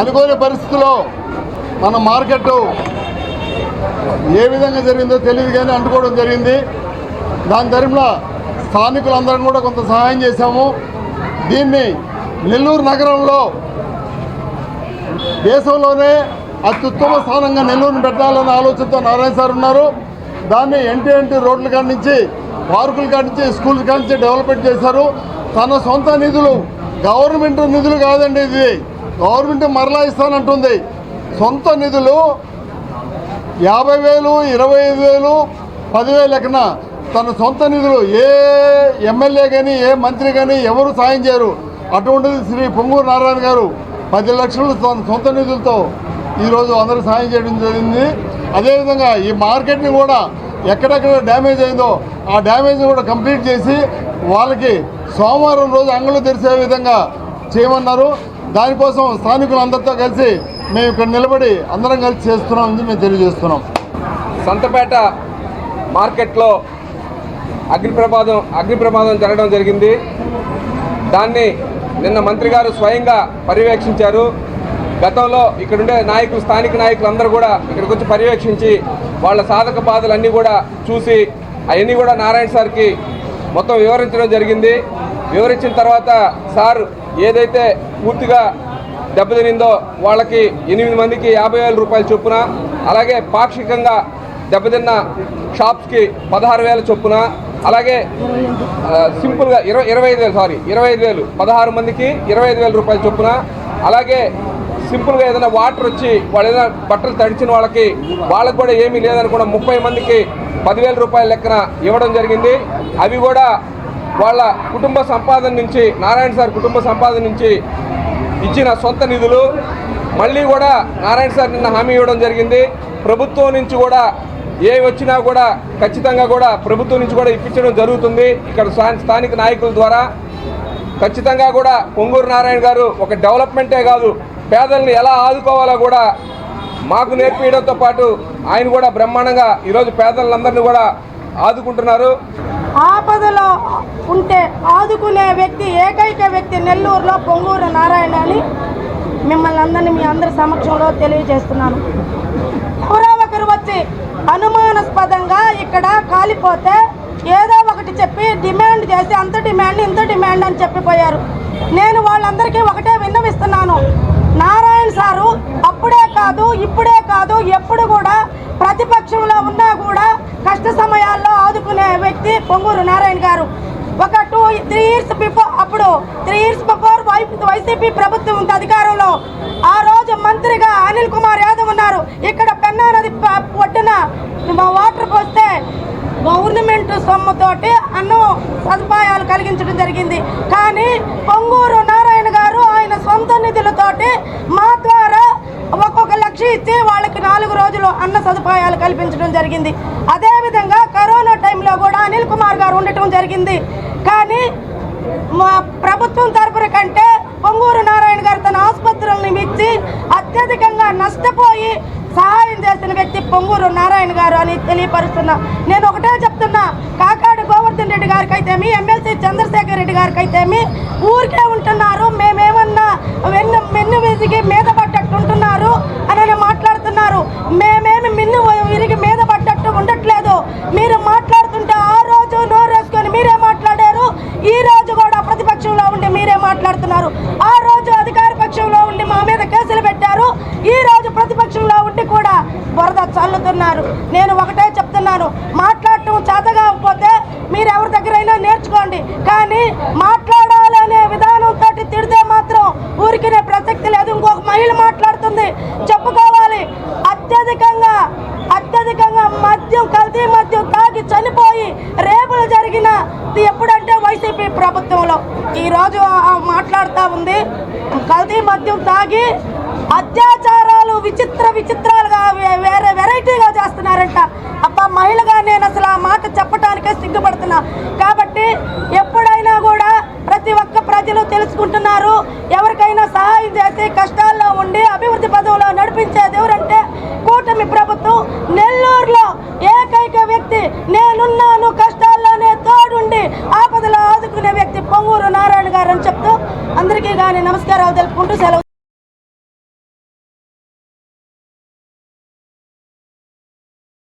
అనుకోని పరిస్థితిలో మన మార్కెట్ ఏ విధంగా జరిగిందో తెలియదు కానీ అంటుకోవడం జరిగింది. దాని తరపున స్థానికులందరం కూడా కొంత సహాయం చేశాము. దీన్ని నెల్లూరు నగరంలో దేశంలోనే అత్యుత్తమ స్థానంగా నెల్లూరుని పెట్టాలన్న ఆలోచనతో నారాయణ సార్ ఉన్నారు. దాన్ని ఎన్టీ ఎన్టీ రోడ్ల కాడి నుంచి పార్కుల కాడి నుంచి స్కూల్ కాడి నుంచి డెవలప్మెంట్ చేశారు. తన సొంత నిధులు గవర్నమెంట్ నిధులు కాదండి ఇది. గవర్నమెంట్ మరలా ఇస్తానంటుంది. సొంత నిధులు యాభై వేలు ఇరవై ఐదు వేలు పదివేలు లెక్కన తన సొంత నిధులు ఏ ఎమ్మెల్యే కానీ ఏ మంత్రి కానీ ఎవరు సాయం చేయరు. అటువంటిది శ్రీ పొంగూరు నారాయణ గారు పది లక్షలు తన సొంత నిధులతో ఈరోజు అందరూ సాయం చేయడం జరిగింది. అదేవిధంగా ఈ మార్కెట్ని కూడా ఎక్కడెక్కడ డ్యామేజ్ అయిందో ఆ డ్యామేజ్ కూడా కంప్లీట్ చేసి వాళ్ళకి సోమవారం రోజు అంగళ్ళు తెరిచే విధంగా చేయమన్నారు. దానికోసం స్థానికులందరితో కలిసి మేము ఇక్కడ నిలబడి అందరం కలిసి చేస్తున్నామని మేము తెలియజేస్తున్నాం. సంతపేట మార్కెట్లో అగ్ని ప్రమాదం అగ్ని ప్రమాదం జరగడం జరిగింది. దాన్ని నిన్న మంత్రి గారు స్వయంగా పర్యవేక్షించారు. గతంలో ఇక్కడుండే నాయకులు స్థానిక నాయకులు అందరూ కూడా ఇక్కడికి వచ్చి పర్యవేక్షించి వాళ్ళ సాధక బాధలన్నీ కూడా చూసి అవన్నీ కూడా నారాయణ సార్కి మొత్తం వివరించడం జరిగింది. వివరించిన తర్వాత సార్ ఏదైతే పూర్తిగా దెబ్బతినిందో వాళ్ళకి ఎనిమిది మందికి యాభై వేల రూపాయల చొప్పున అలాగే పాక్షికంగా దెబ్బతిన్న షాప్స్కి పదహారు వేల చొప్పున అలాగే సింపుల్గా ఇరవై ఇరవై ఐదు వేలు సారీ ఇరవై ఐదు వేలు పదహారు మందికి ఇరవై ఐదు వేల రూపాయల చొప్పున అలాగే సింపుల్గా ఏదైనా వాటర్ వచ్చి వాళ్ళు ఏదైనా బట్టలు తడిచిన వాళ్ళకి వాళ్ళకి కూడా ఏమీ లేదనుకున్న ముప్పై మందికి పదివేల రూపాయల లెక్కన ఇవ్వడం జరిగింది. అవి కూడా వాళ్ళ కుటుంబ సంపాదన నుంచి నారాయణ సార్ కుటుంబ సంపాదన నుంచి ఇచ్చిన సొంత నిధులు మళ్ళీ కూడా నారాయణ సార్ నిన్న హామీ ఇవ్వడం జరిగింది. ప్రభుత్వం నుంచి కూడా ఏ వచ్చినా కూడా ఖచ్చితంగా కూడా ప్రభుత్వం నుంచి కూడా ఇప్పించడం జరుగుతుంది. ఇక్కడ స్థానిక నాయకుల ద్వారా ఖచ్చితంగా కూడా పొంగూరు నారాయణ గారు ఒక డెవలప్మెంటే కాదు పేదల్ని ఎలా ఆదుకోవాలో కూడా మాకు నేర్పించడంతో పాటు ఆయన కూడా బ్రహ్మాండంగా ఈరోజు పేదలందరినీ కూడా ఆదుకుంటున్నారు. ఆపదలో ఉంటే ఆదుకునే వ్యక్తి ఏకైక వ్యక్తి నెల్లూరులో పొంగూరు నారాయణ అని మిమ్మల్ని అందరినీ మీ అందరి సమక్షంలో తెలియజేస్తున్నాను. ఎవరో ఒకరు వచ్చి అనుమానాస్పదంగా ఇక్కడ కాలిపోతే ఏదో ఒకటి చెప్పి డిమాండ్ చేసి అంత డిమాండ్ ఇంత డిమాండ్ అని చెప్పిపోయారు. నేను వాళ్ళందరికీ ఒకటే విన్నవిస్తున్నాను. నారాయణ సారు అప్పుడే కాదు ఇప్పుడే కాదు ఎప్పుడు కూడా ప్రతిపక్షంలో ఉన్నా కూడా కష్ట సమయాల్లో ఆదుకునే వ్యక్తి పొంగూరు నారాయణ గారు. ఒక టూ త్రీ ఇయర్స్ బిఫోర్ అప్పుడు త్రీ ఇయర్స్ బిఫోర్ వైసీపీ ప్రభుత్వం ఉంది అధికారంలో ఆ రోజు మంత్రిగా అనిల్ కుమార్ యాదవ్ ఉన్నారు. ఇక్కడ పెన్నా నది ఒడ్డున మా వాటర్ పోస్తే గవర్నమెంట్ సొమ్ముతోటి అన్నం సదుపాయాలు కలిగించడం జరిగింది. కానీ పొంగూరు నారాయణ గారు ఆయన సొంత నిధులతోటి మా ద్వారా ఒక్కొక్క ఇచ్చి వాళ్ళకి నాలుగు రోజులు అన్న సదుపాయాలు కల్పించడం జరిగింది. అదేవిధంగా కరోనా టైంలో కూడా అనిల్ కుమార్ గారు ఉండటం జరిగింది. కానీ మా ప్రభుత్వం తరపున కంటే పొంగూరు నారాయణ గారు తన ఆసుపత్రులను ఇచ్చి అత్యధికంగా నష్టపోయి సహాయం చేసిన వ్యక్తి పొంగూరు నారాయణ గారు అని తెలియపరుస్తున్నా. నేను ఒకటే చెప్తున్నా కాకాడు గోవర్ధన్ రెడ్డి గారికి అయితేమి ఎమ్మెల్సీ చంద్రశేఖర్ రెడ్డి గారికి అయితేమి ఊరికే ఉంటున్నారు మీరు మాట్లాడుతుంటే ఆ రోజు నోరేసుకొని మీరే మాట్లాడారు. ఈ రోజు కూడా ప్రతిపక్షంలో ఉండి మీరే మాట్లాడుతున్నారు. ఆ రోజు అధికార పక్షంలో ఉండి మా మీద కేసులు పెట్టారు. ఈ రోజు ప్రతిపక్షంలో ఉండి కూడా వరద చల్లుతున్నారు. నేను ఒకటే చెప్తున్నాను. మాట్లాడటం చేతగాకపోతే మీరు ఎవరి దగ్గరైనా నేర్చుకోండి. కానీ మాట్లా ఈరోజు మాట్లాడుతూ ఉంది. కల్తీ మద్యం తాగి అత్యాచారాలు విచిత్ర విచిత్రాలుగా వే- వేరే వెరైటీగా చేస్తున్నారంట. అబ్బా మహిళగా నేను అసలు ఆ ఆపదలో నారాయణ గారు అని చెప్తూ అందరికీ కానీ నమస్కారాలు తెలుపుకుంటూ సెలవు